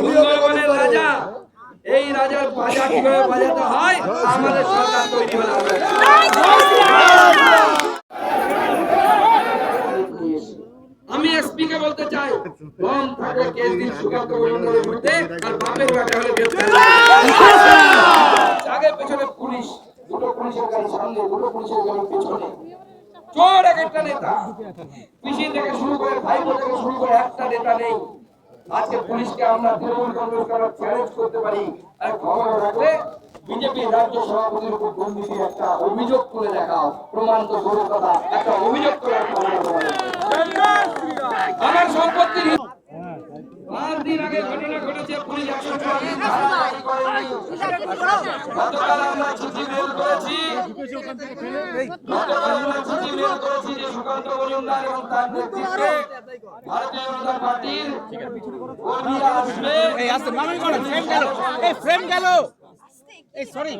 সুন্দরবনের রাজা। এই রাজার বাজা কীভাবে বাজাতে হয়? আমাদের সরকার তৈরি। আমি এসপি কে বলতে চাই থাকলে কেস দিন সুকান্ত মজুমদারের বিরুদ্ধে আর বাপের বেটা হলে আগে পেছনে পুলিশ দুটো পুলিশের গাড়ি সামনে দুটো পুলিশের গাড়ি পেছনে। চোর এক একটা নেতা। পিসি থেকে শুরু করে ভাইপো থেকে শুরু করে একটা নেতা নেই। আজকে পুলিশকে আমরা তৃণমূল কংগ্রেস করার চ্যালেঞ্জ করতে পারি আর খবর রাখলে বিজেপি রাজ্য সভাপতির উপর দুর্নীতি একটা অভিযোগ তুলে দেখাও প্রমাণ তো দূরের কথা, একটা অভিযোগ নেই। আমার সম্পত্তি পাঁচ দিন আগে ঘটনা ঘটেছে পুলিশ একশো চুয়াল্লিশ ধারা জারি করেনি। গতকাল আমরা চিঠি মেল করেছি। গতকাল আমরা চিঠি মেল করেছি যে সুকান্ত মজুমদার এবং তার নেতৃত্বে ভারতীয় জনতা পার্টির কর্মীরা আসবে। এই আসতে মামি করেন ফ্রেম গেল। এই ফ্রেম গেল। এই সরি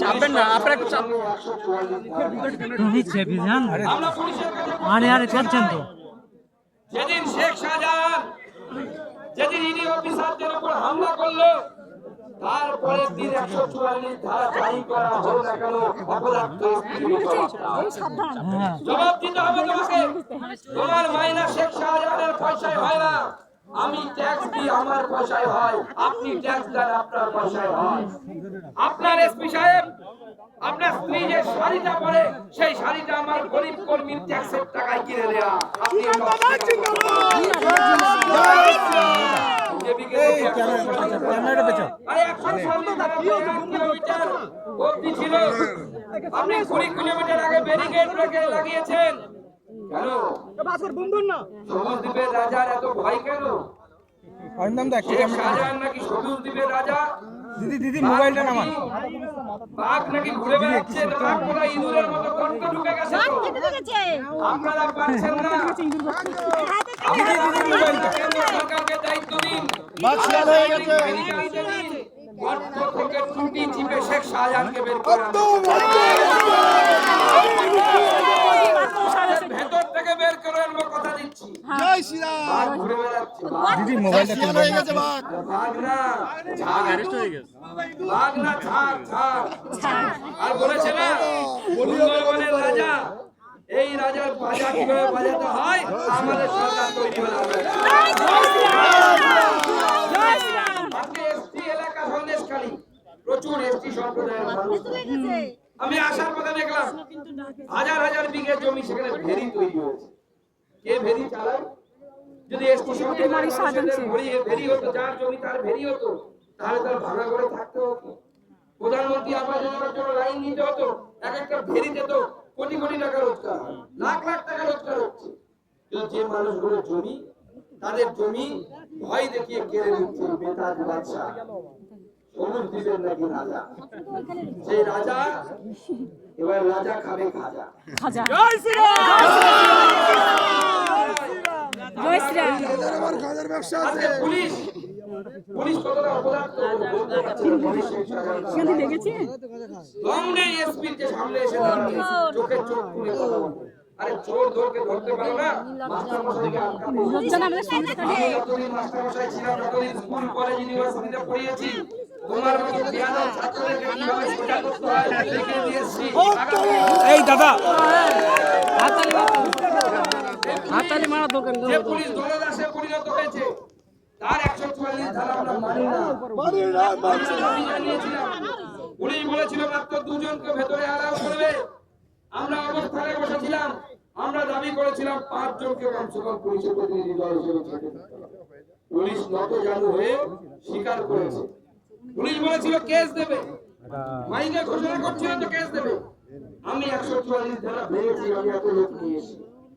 চাপবেন না আপনারা একটু চাপ একশো চুয়াল্লিশ ধারা। তুমি চেপে যান আমরা পুলিশের কাছে আরে আরে করছেন তো। যেদিন শেখ শাহজাহান যেদিন ইডি অফিসারদের উপর হামলা করল তারপরের দিন একশো চুয়াল্লিশ ধারা জারি করা হলো না কেন? অপরাধ তো স্ত্রীর জবাব দাও। হ্যাঁ। জবাব দিতে হবে তোমাকে। তোমার মাইনা শেখ শাহজাহানের পয়সায় হয় না। আমি ট্যাক্স দিই আমার পয়সায় হয়। আপনি ট্যাক্স দেন আপনার পয়সায় হয়। আপনার এসপি সাহেব আপনার স্ত্রী যে শাড়িটা পরে সেই শাড়িটা আমার গরিব কর্মীর ট্যাক্সের টাকায় কিনে দেয়া আপনি কুড়ি কিলোমিটার আগে ব্যারিকেড লাগিয়েছেন। কেন? সবুজ রাজার এত ভয় কেন? নাকি সবুজ রাজা? দিদি দিদি মোবাইলটা নামান। বাঘ নাকি ঘুরে বেড়াচ্ছে? বাঘ কোথায় ইঁদুরের মতো গর্তে ঢুকে গেছে তো? আপনারা পারছেন না। কেন্দ্র সরকারকে দায়িত্ব দিন। বেরিয়ে দিতে দিন। গর্ত থেকে টুটি চিপে শেখ শাহজাহানকে বের করে আনুন। আমাদের ভেতর থেকে বের করে আনব কথা দিচ্ছি ঘুরে বেড়াচ্ছে দিদি মোবাইলটা তুলবেন না বাঘ না ঝাড়। বাঘ। না ঝাড়, ঝাড়। আর বলেছে না সুন্দরবনের রাজা এই রাজার বাজা কীভাবে বাজাতে হয়? আমাদের সরকার তৈরি হলে হবে। এলাকা সন্দেশখালী। প্রচুর এসটি সম্প্রদায়ের মানুষ। আমি আসার পথে দেখলাম। হাজার হাজার বিঘে জমি সেখানে ভেরি তৈরি হয়েছে। কে ভেরি চালায়। যদি এসটি সম্প্রদায়ের মানুষদের ভেরি ভেরি হতো যার জমি তার ভেরি হতো তাহলে তার ভাঙা করে থাকতে হতো। প্রধানমন্ত্রী আবাস যোজনার জন্য লাইন নিতে হতো এক একটা ভেরিতে তো কোটি কোটি টাকা রোজগার লাখ লাখ টাকা রোজগার হচ্ছে। কিন্তু যে মানুষগুলো জমি তাদের জমি ভয় দেখিয়ে কেড়ে নিচ্ছে বেতাজ বাদশাহ। সবুজ দ্বীপের নাকি রাজা? সেই রাজা এবার রাজা খাবে খাজা। আজকে পুলিশ পুলিশ কতটা অপদার্থ বলতে পুলিশ শেখ নেই এসপির যে সামনে এসে চোখে চোখ তুলে কথা বলবে। আরে চোর ধরকে ধরতে পারো না। মাস্টার মশাইকে আটকাতে যতদিন মাস্টার মশাই ছিলাম ততদিন স্কুল কলেজ ইউনিভার্সিটিতে পড়িয়েছি। তোমার মতো বিয়াদব ছাত্রদেরকে কীভাবে সোজা করতে দেখে দিয়েছি। এই দাদা। হাতালি মারা দোকান যে পুলিশ দলদাসে পরিণত হয়েছে তার একশো চুয়াল্লিশ ধারা আমরা মানি না। পুলিশ বলেছিল মাত্র দুজনকে ভেতরে অ্যালাউ করবে। আমরা অবস্থানে বসেছিলাম। আমরা দাবি করেছিলাম পাঁচ জনকে কম পুলিশের প্রতিনিধি দল হিসেবে পুলিশ নত জানু হয়ে স্বীকার করেছে। পুলিশ বলেছিল কেস দেবে। মাইকে ঘোষণা করছিল তো কেস দেবে। আমি একশো চুয়াল্লিশ ধারা ভেঙেছি আমি এত লোক নিয়ে এসেছি।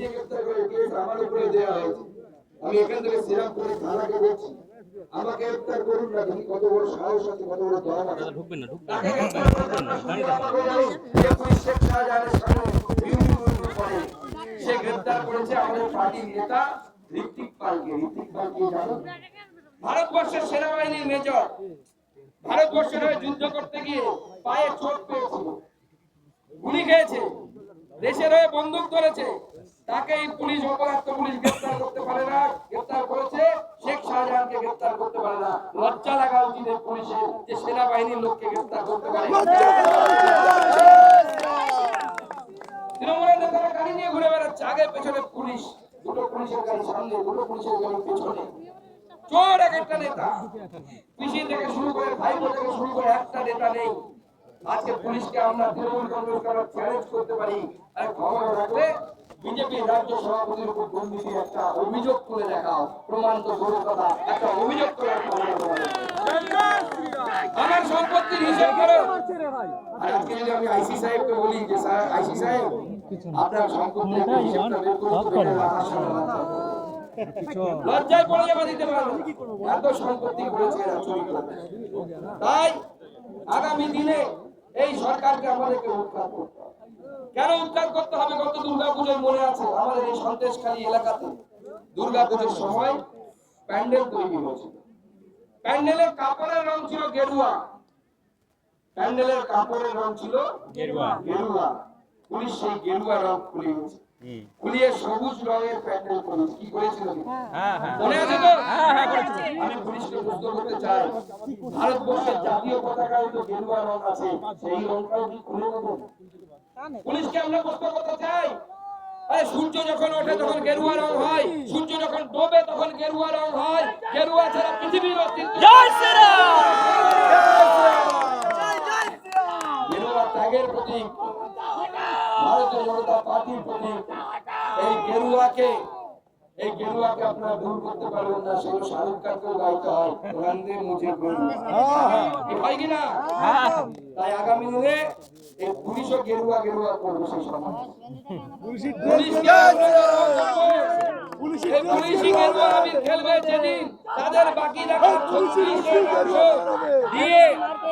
হয়েছে আমি এখান থেকে থানাকে বলছি আমাকে গ্রেফতার করুন না দেখি কত বড় সাহস আছে কত বড় দম আছে ঢুকবেন না ঢুকবেন গ্রেফতার না। শেখ শাহজাহানের সামনে করে। সে গ্রেফতার করেছে আমাদের পার্টির নেতা ঋত্বিক পালকে ঋত্বিক পালকে জানো ভারতবর্ষের সেনাবাহিনীর মেজর ভারতবর্ষের হয়ে যুদ্ধ করতে গিয়ে পায়ে চোট পেয়েছিল গুলি খেয়েছে দেশের হয়ে বন্দুক ধরেছে তাকে এই পুলিশ, অপরাধ পুলিশ গ্রেফতার করতে পারে না গ্রেফতার করেছে শেখ শাহজাহানকে গ্রেফতার করতে পারে না। লজ্জা লাগা উচিত এই যে সেনাবাহিনীর লোককে গ্রেফতার করতে পারে তৃণমূলের নেতারা গাড়ি নিয়ে ঘুরে বেড়াচ্ছে, আগে পেছনে পুলিশ, দুটো পুলিশের গাড়ি সামনে, দুটো পুলিশের গাড়ি পেছনে। চোর এক একটা নেতা। পিসি থেকে শুরু করে ভাইপো থেকে শুরু করে একটা নেতা নেই। আজকে পুলিশকে আমরা তৃণমূল কংগ্রেস চ্যালেঞ্জ করতে পারি। আর খবর রাখলে বিজেপি রাজ্য সভাপতির উপর একটা অভিযোগ দেখাও প্রমাণ তো কথা, একটা অভিযোগ আমার সম্পত্তির করো আর আজকে যদি আমি আইসি সাহেবকে বলি যে, স্যার, আইসি সাহেব, আপনার বের করুন। লজ্জায় পড়ে যাবে, দিতে পারব না। এত সম্পত্তি তাই আগামী দিনে এই সরকারকে আমাদেরকে উৎখাত করতে হবে। কেন উৎখাত করতে হবে? গত দুর্গাপুজোর মনে আছে? আমাদের এই সন্দেশখালী এলাকাতে দুর্গাপুজোর সময় প্যান্ডেল তৈরি হয়েছিল। প্যান্ডেলের কাপড়ের রং ছিল গেরুয়া। প্যান্ডেলের কাপড়ের রং ছিল গেরুয়া। গেরুয়া। পুলিশ সেই গেরুয়া রং খুলিয়েছে খুলিয়ে সবুজ রঙের প্যান্ডেল করেছে কি করেছিল হ্যাঁ হ্যাঁ। মনে আছে তো আমি পুলিশকে প্রশ্ন করতে চাই। ভারতবর্ষের জাতীয় পতাকায় তো গেরুয়া রং আছে। সেই রংটাও কি খুলে দেবো? পুলিশকে আমরা প্রশ্ন করতে চাই। আরে সূর্য যখন ওঠে তখন গেরুয়া রং হয়। সূর্য যখন ডোবে তখন গেরুয়া রং হয়। গেরুয়া ছাড়া পৃথিবীর অস্তিত্ব জয় শ্রীরাম গেরুয়া ত্যাগের প্রতীক ভারতীয় জনতা পার্টির প্রতীক এই গেরুয়াকে এই গেরুয়াকে আপনারা দূর করতে পারবেন না সেই শাহরুখ খানকেও গাইতে হয় রান্দে মুঝে গরু কি হয়। কিনা তাই আগামী দিনে এই পুলিশও গেরুয়া গেরুয়া করবে সেই সময় আমরা বলব, এই পুলিশই গেরুয়া আবির খেলবে যেদিন তাদের বাকি রাখা ছত্রিশের অংশ দিয়ে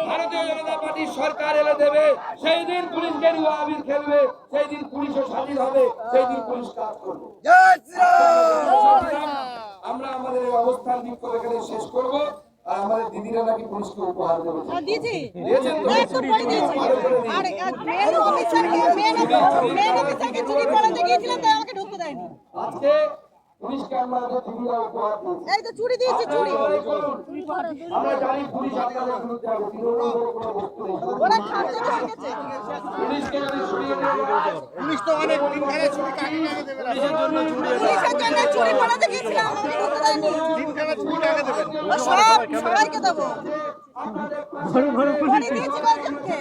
ভারতীয় জনতা পার্টি সরকার এলে দেবে। সেই দিন পুলিশ গেরুয়া আবির খেলবে সেই দিন পুলিশও স্বাধীন হবে সেই দিন পুলিশ কাজ করবে। আমরা আমাদের অবস্থান বিক্ষোভ এখানে শেষ করব। আর আমাদের দিদিরা নাকি পুলিশকে উপহার দেবে। হ্যাঁ, আর মেন অফিসারকে মেন মেন অফিসারকে পড়াতে তাই আমাকে ঢুকতে দেয়নি। আজকে পুলিশকে আমরা দিদিরা উপহার দিয়েছি এই তো চুরি দিয়েছি চুরি। আমরা জানি পুলিশ আপনাদের বিরুদ্ধে তৃণমূল কোনো বস্তু নেই। ওরা খাদ্য শিখেছে পুলিশ তো অনেক দিন ধরে ছুটি কাটিয়ে দেবে পুলিশের জন্য চুরি ঢুকতে দেয়নি দিন ধরে ছুটি কাটিয়ে দেবেন সব সবাইকে দেবো। ঘরে ঘরে কয়েকজনকে